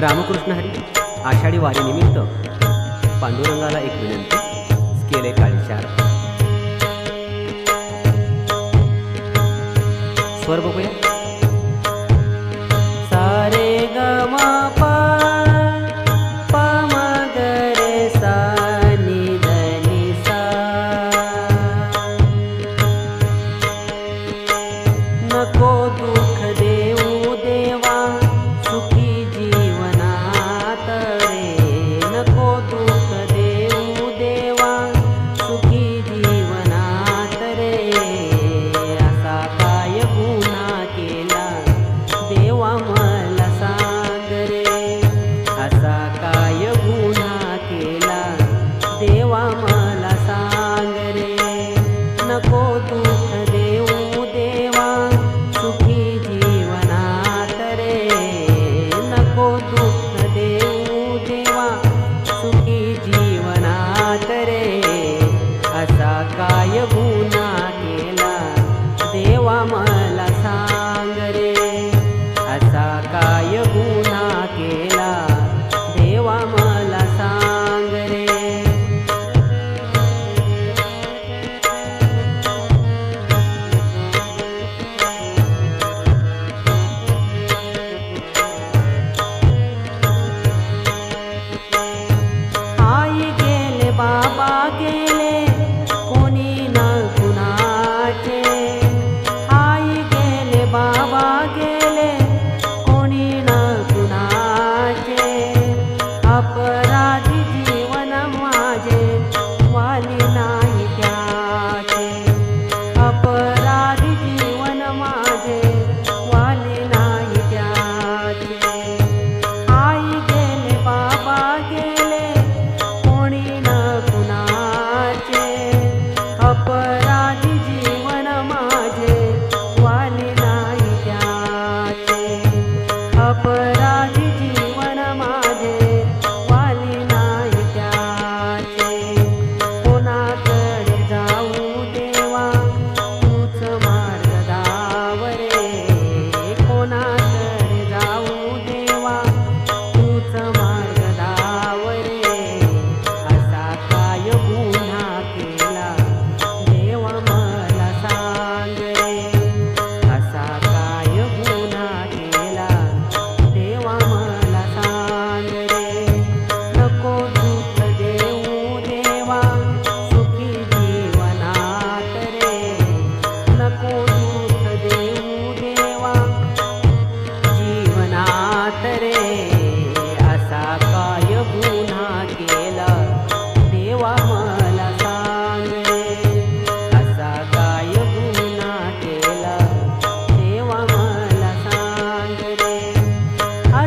रामकृष्ण हरी आषाढी वारीनिमित्त पांडुरंगाला एक विनंती केले काळीचार स्वर बघूया.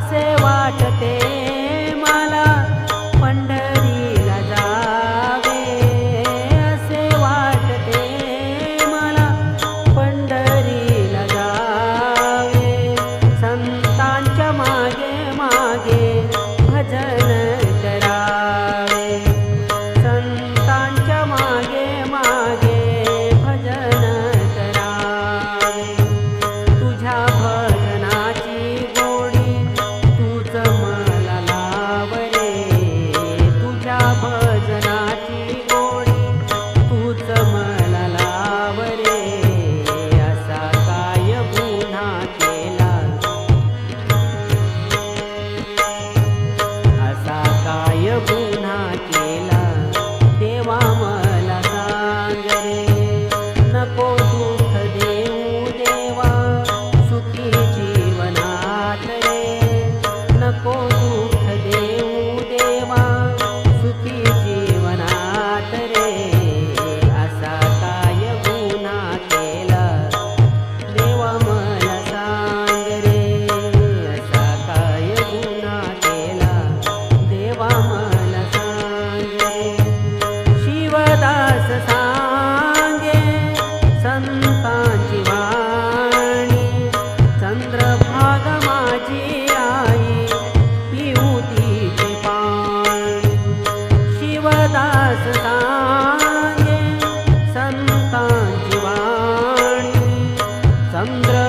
असे वाटते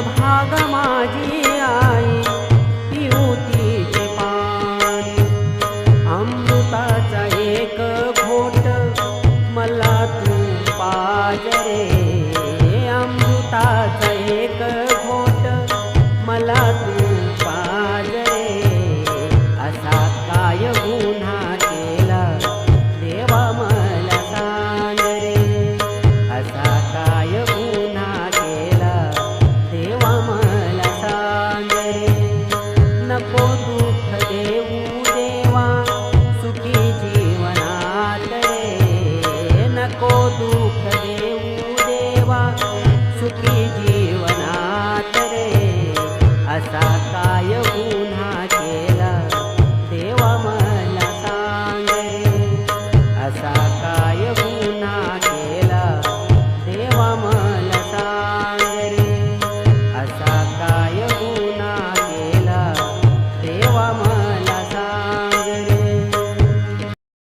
भाग माझी आई पिऊतीचे पाणी अमृताचा एक घोट मला तू पाजरे. eu